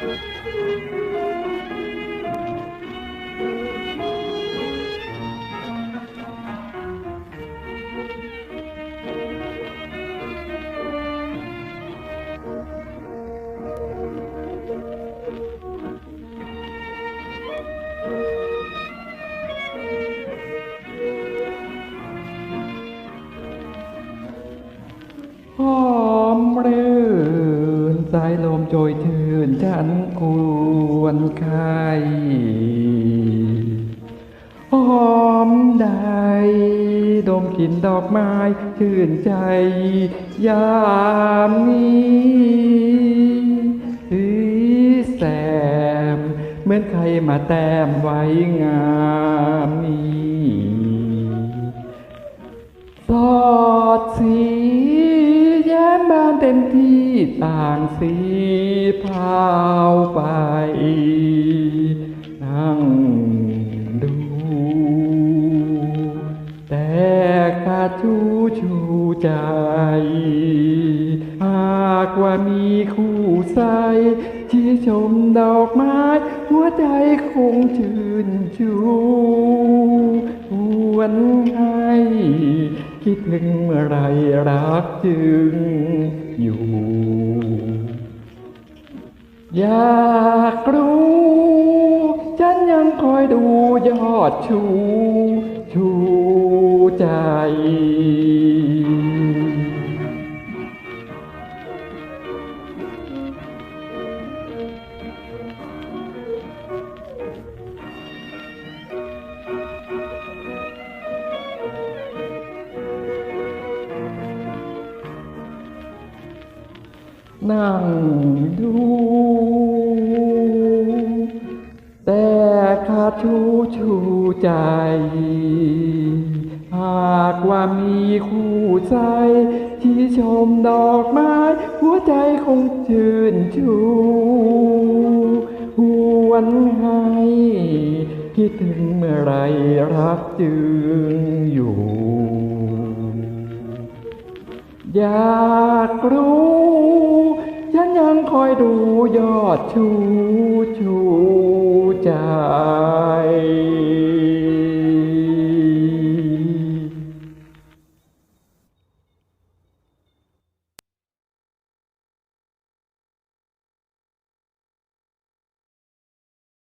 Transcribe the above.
Música สายลมโชยชื่นฉันควรใครหอมใดดมกลิ่นดอกไม้ชื่นใจ ยามนี้เฮ้ยแสมเหมือนใครมาแต้มไว้งามนี้ เต็มที่ต่างสีพาวไปนั่งดู แต่ขาชูชูใจหากว่ามีคู่ใสที่ชมดอกไม้ หัวใจคงชื่นชูหวนห คิดถึงเมื่อไรรักจึงอยู่ อยากรู้ ฉันยังคอยดูยอดชูชู นั่งดู แต่ขาดชูชูใจ หากว่ามีคู่ใจ ที่ชมดอกไม้ หัวใจคงชื่นชูหวนให้คิดถึงเมื่อไรรักจึงอยู่ อยากรู้ งคอยดูยอดชูชู